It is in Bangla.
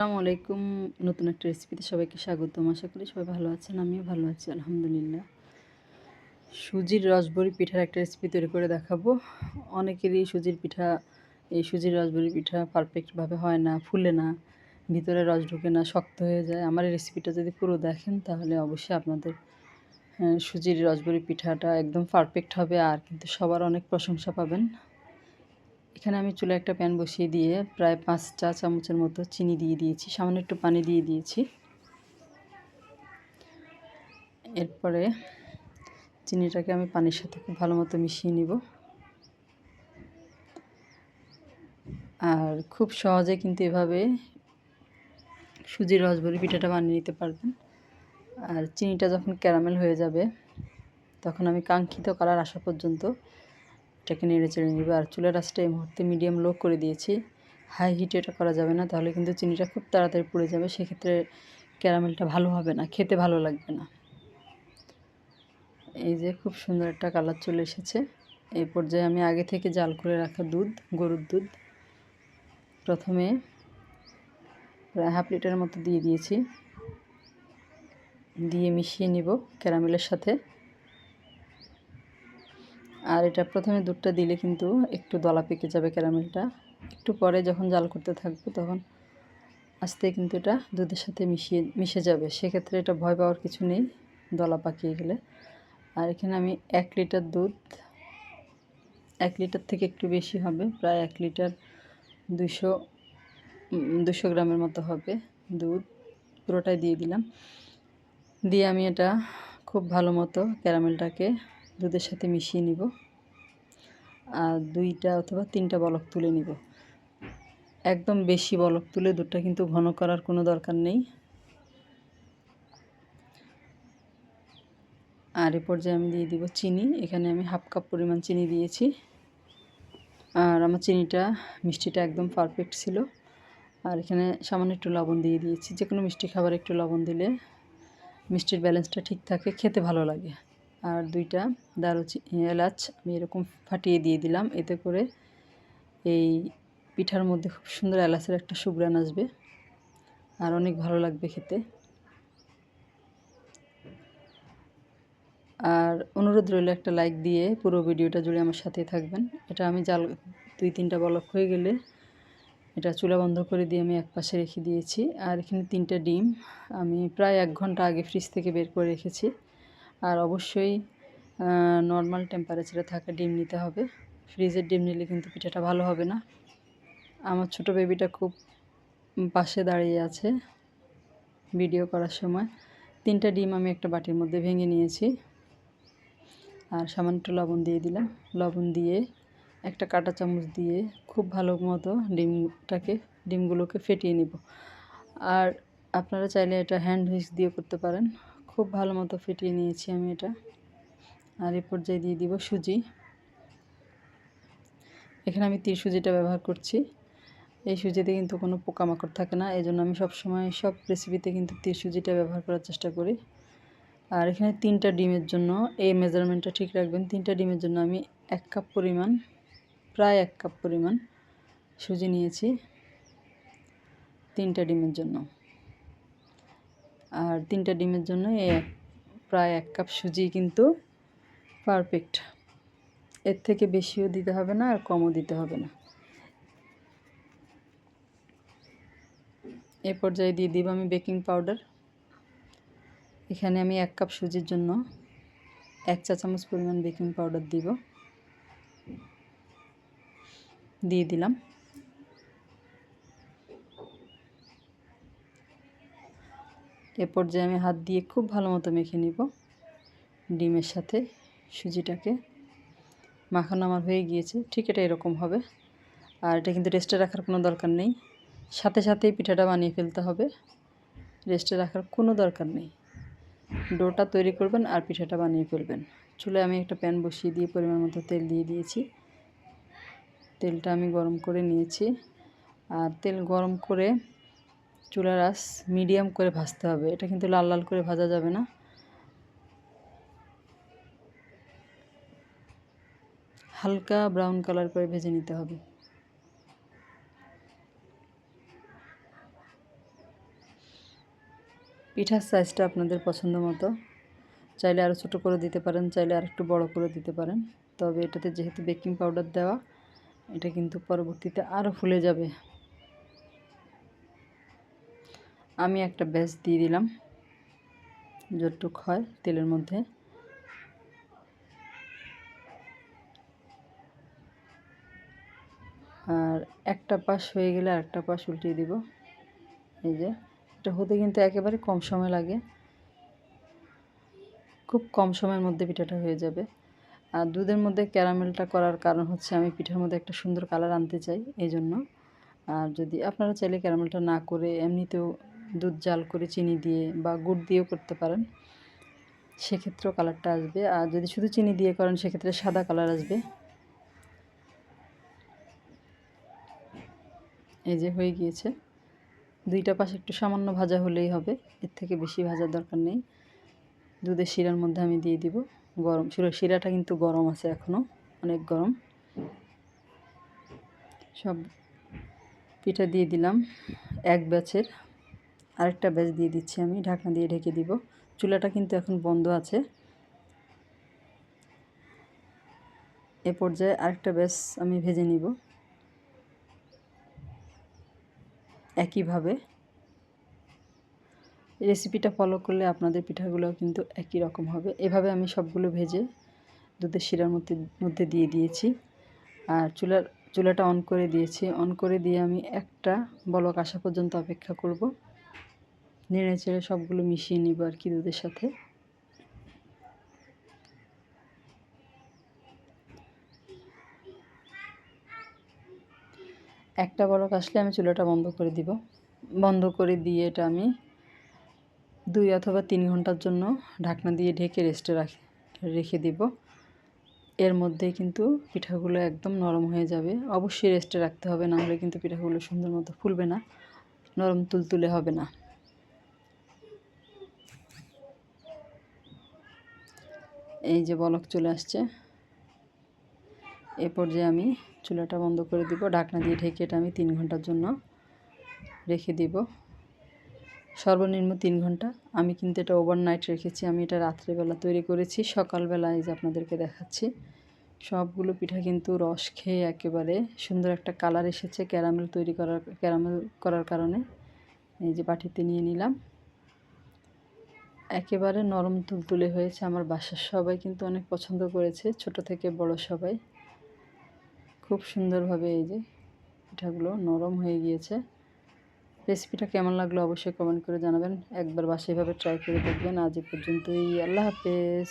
আসসালামু আলাইকুম। নতুন একটা রেসিপিতে সবাইকে স্বাগতম। আশা করি সবাই ভালো আছেন আমিও ভালো আছি আলহামদুলিল্লাহ। সুজির রসবরি পিঠার একটা রেসিপি তৈরি করে দেখাবো। অনেকেরই সুজির পিঠা এই সুজির রসবরি পিঠা পারফেক্টভাবে হয় না ফুলে না ভিতরে রস ঢুকে না শক্ত হয়ে যায়। আমার এই রেসিপিটা যদি পুরো দেখেন তাহলে অবশ্যই আপনাদের হ্যাঁ, সুজির রসবরি পিঠাটা একদম পারফেক্ট হবে। আর কিন্তু সবার অনেক প্রশংসা পাবেন। এখানে আমি চুলে একটা প্যান বসিয়ে দিয়ে প্রায় পাঁচ চা চামচের মতো চিনি দিয়ে দিয়েছি, সামান্য একটু পানি দিয়ে দিয়েছি। এরপরে চিনিটাকে আমি পানির সাথে খুব ভালো মতো মিশিয়ে নিব। আর খুব সহজে কিন্তু এভাবে সুজির রসবরি পিঠাটা বানিয়ে নিতে পারবেন। আর চিনিটা যখন ক্যারামেল হয়ে যাবে, তখন আমি কাঙ্ক্ষিত কালার আসা পর্যন্ত এটাকে নেড়ে চেড়ে নেবে। আর চুলের আঁচটা এই মুহূর্তে মিডিয়াম লো করে দিয়েছি। হাই হিটে এটা করা যাবে না, তাহলে কিন্তু চিনিটা খুব তাড়াতাড়ি পুড়ে যাবে। সেক্ষেত্রে ক্যারামেলটা ভালো হবে না, খেতে ভালো লাগবে না। এই যে খুব সুন্দর একটা কালার চলে এসেছে। এই পর্যায়ে আমি আগে থেকে জাল করে রাখা দুধ, গরুর দুধ। প্রথমে প্রায় হাফ লিটারের মতো দিয়ে দিয়েছি। দিয়ে মিশিয়ে নিব ক্যারামেলের সাথে। আর এটা প্রথমে দুধটা দিলে কিন্তু একটু দলা পেকে যাবে ক্যারামেলটা। একটু পরে যখন জাল করতে থাকব তখন আস্তে কিন্তু এটা দুধের সাথে মিশিয়ে, মিশে যাবে। সেক্ষেত্রে এটা ভয় পাওয়ার কিছু নেই দলা পাকিয়ে গেলে। আর এখানে আমি এক লিটার দুধ, এক লিটার থেকে একটু বেশি হবে, প্রায় এক লিটার দুশো দুশো গ্রামের মতো হবে দুধ। পুরোটাই দিয়ে দিলাম। দিয়ে আমি এটা খুব ভালো মতো ক্যারামেলটাকে দুধের সাথে মিশিয়ে নিব। আর দুইটা অথবা তিনটা বলক তুলে নিব। একদম বেশি বলক তুলে দুধটা কিন্তু ঘন করার কোনো দরকার নেই। আর এ পর্যায়ে আমি দিয়ে দিব চিনি। এখানে আমি হাফ কাপ পরিমাণ চিনি দিয়েছি। আর আমার চিনিটা, মিষ্টিটা একদম পারফেক্ট ছিল। আর এখানে সামান্য একটু লবণ দিয়ে দিয়েছি। যে কোনো মিষ্টি খাবার একটু লবণ দিলে মিষ্টির ব্যালেন্সটা ঠিক থাকে, খেতে ভালো লাগে। আর দুইটা দারুচিনি এলাচ আমি এরকম ফাটিয়ে দিয়ে দিলাম। এতে করে এই পিঠার মধ্যে খুব সুন্দর এলাচের একটা সুগ্রান আসবে আর অনেক ভালো লাগবে খেতে। আর অনুরোধ রইল একটা লাইক দিয়ে পুরো ভিডিওটা জুড়ে আমার সাথে থাকবেন। এটা আমি জাল, দুই তিনটা বলক হয়ে গেলে এটা চুলা বন্ধ করে দিয়ে আমি এক পাশে রেখে দিয়েছি। আর এখানে তিনটা ডিম আমি প্রায় এক ঘণ্টা আগে ফ্রিজ থেকে বের করে রেখেছি। আর অবশ্যই নর্মাল টেম্পারেচারে থাকা ডিম নিতে হবে। ফ্রিজের ডিম নিলে কিন্তু পিঠাটা ভালো হবে না। আমার ছোট বেবিটা খুব পাশে দাঁড়িয়ে আছে ভিডিও করার সময়। তিনটা ডিম আমি একটা বাটির মধ্যে ভেঙে নিয়েছি। আর সামান্য লবণ দিয়ে দিলাম। লবণ দিয়ে একটা কাঁটা চামচ দিয়ে খুব ভালো মতো ডিমটাকে, ডিমগুলোকে ফেটিয়ে নিব। আর আপনারা চাইলে এটা হ্যান্ড হুইক্স দিয়ে করতে পারেন। খুব ভালো মতো ফেটিয়ে নিয়েছি আমি এটা। আর এই পর্যায়ে দিয়ে দিব সুজি। এখানে আমি তীর সুজিটা ব্যবহার করছি। এই সুজিতে কিন্তু কোনো পোকামাকড় থাকে না এই জন্য আমি সবসময় সব রেসিপিতে কিন্তু তীর সুজিটা ব্যবহার করার চেষ্টা করি। আর এখানে তিনটা ডিমের জন্য এই মেজারমেন্টটা ঠিক রাখবেন। তিনটা ডিমের জন্য আমি এক কাপ পরিমাণ, প্রায় এক কাপ পরিমাণ সুজি নিয়েছি। তিনটা ডিমের জন্য। আর তিনটা ডিমের জন্য প্রায় এক কাপ সুজি কিন্তু পারফেক্ট এর থেকে বেশিও দিতে হবে না আর কমও দিতে হবে না। এ পর্যায়ে দিয়ে দিব আমি বেকিং পাউডার এখানে আমি এক কাপ সুজির জন্য এক চা চামচ পরিমাণ বেকিং পাউডার দিব। দিয়ে দিলাম। এ পর্যায়ে আমি হাত দিয়ে খুব ভালো মতো মেখে নিব। ডিমের সাথে সুজিটাকে। মাখানো আমার হয়ে গিয়েছে, ঠিক এটা এরকম হবে। আর এটা কিন্তু রেস্টে রাখার কোনো দরকার নেই। সাথে সাথেই পিঠাটা বানিয়ে ফেলতে হবে। রেস্টে রাখার কোনো দরকার নেই। ডোটা তৈরি করবেন আর পিঠাটা বানিয়ে ফেলবেন। চুলে আমি একটা প্যান বসিয়ে দিয়ে পরিমাণ মতো তেল দিয়ে দিয়েছি। তেলটা আমি গরম করে নিয়েছি। আর তেল গরম করে চুলার আস মিডিয়াম করে ভাজতে হবে। এটা কিন্তু লাল লাল করে ভাজা যাবে না। হালকা ব্রাউন কালার করে ভেজে নিতে হবে। পিঠার সাইজটা আপনাদের পছন্দ মতো। চাইলে আরও ছোটো করে দিতে পারেন, চাইলে আর একটু বড় করে দিতে পারেন। তবে এটাতে যেহেতু বেকিং পাউডার দেওয়া, এটা কিন্তু পরবর্তীতে আরও ফুলে যাবে। আমি একটা ব্যাস দিয়ে দিলাম। যতটুক হয় তেলের মধ্যে। আর একটা পাশ হয়ে গেলে আরেকটা পাশ উল্টিয়ে দিব। এই যে, এটা হতে কিন্তু একেবারে কম সময় লাগে। খুব কম সময়ের মধ্যে পিঠাটা হয়ে যাবে। আর দুধের মধ্যে ক্যারামেলটা করার কারণ হচ্ছে আমি পিঠার মধ্যে একটা সুন্দর কালার আনতে চাই এই জন্য আর যদি আপনারা চাইলে ক্যারামেলটা না করে এমনিতেও দুধ জাল করে চিনি দিয়ে বা গুড় দিয়েও করতে পারেন। সেক্ষেত্রেও কালারটা আসবে। আর যদি শুধু চিনি দিয়ে করেন, সেক্ষেত্রে সাদা কালার আসবে। এই যে হয়ে গিয়েছে। দুইটা পাশে একটু সামান্য ভাজা হলেই হবে। এর থেকে বেশি ভাজার দরকার নেই। দুধের শিরার মধ্যে আমি দিয়ে দিব। গরম শিরা, শিরাটা কিন্তু গরম আছে এখনও অনেক গরম। সব পিঠা দিয়ে দিলাম এক ব্যাচের। আরেকটা ব্যাচ দিয়ে দিচ্ছি আমি, ঢাকনা দিয়ে ঢেকে দিব। চুলাটা কিন্তু এখন বন্ধ আছে। এ পর্যায়ে আরেকটা ব্যাচ আমি ভেজে নিব। একইভাবে। রেসিপিটা ফলো করলে আপনাদের পিঠাগুলো কিন্তু একই রকম হবে। এভাবে আমি সবগুলো ভেজে দুধের শিরার মধ্যে মধ্যে দিয়ে দিয়েছি। আর চুলার, চুলাটা অন করে দিয়েছি। অন করে দিয়ে আমি একটা বলক আসা পর্যন্ত অপেক্ষা করব। নেড়ে চেড়ে সবগুলো মিশিয়ে নিব আর কি দুধের সাথে। একটা বলক আসলে আমি চুলাটা বন্ধ করে দিব। বন্ধ করে দিয়ে এটা আমি দুই অথবা তিন ঘণ্টার জন্য ঢাকনা দিয়ে ঢেকে রেস্টে রাখি, রেখে দিব। এর মধ্যে কিন্তু পিঠাগুলো একদম নরম হয়ে যাবে। অবশ্যই রেস্টে রাখতে হবে, না হলে কিন্তু পিঠাগুলো সুন্দর মতো ফুলবে না, নরম তুলতুলে হবে না। এই যে বলক চলে আসছে। এ পর্যায়ে আমি চুলাটা বন্ধ করে দিব। ঢাকনা দিয়ে ঢেকে এটা আমি তিন ঘণ্টার জন্য রেখে দিব। সর্বনিম্ন তিন ঘণ্টা। আমি কিন্তু এটা ওভারনাইট রেখেছি। আমি এটা রাত্রেবেলা তৈরি করেছি। সকালবেলা এই যে আপনাদেরকে দেখাচ্ছি। সবগুলো পিঠা কিন্তু রস খেয়ে একেবারে সুন্দর একটা কালার এসেছে। ক্যারামেল তৈরি করার ক্যারামেল করার কারণে। এই যে বাটিতে নিয়ে নিলাম। একেবারে নরম তুলতুলে হয়েছে আমার বাসার সবাই, কিন্তু অনেক পছন্দ করেছে ছোট থেকে বড় সবাই। খুব সুন্দরভাবে এই যে পিঠাগুলো নরম হয়ে গিয়েছে। রেসিপিটা কেমন লাগল অবশ্যই কমেন্ট করে জানাবেন। একবার বাসাইভাবে ট্রাই করে দেখবেন। আজ এ পর্যন্তই। আল্লাহ হাফেজ।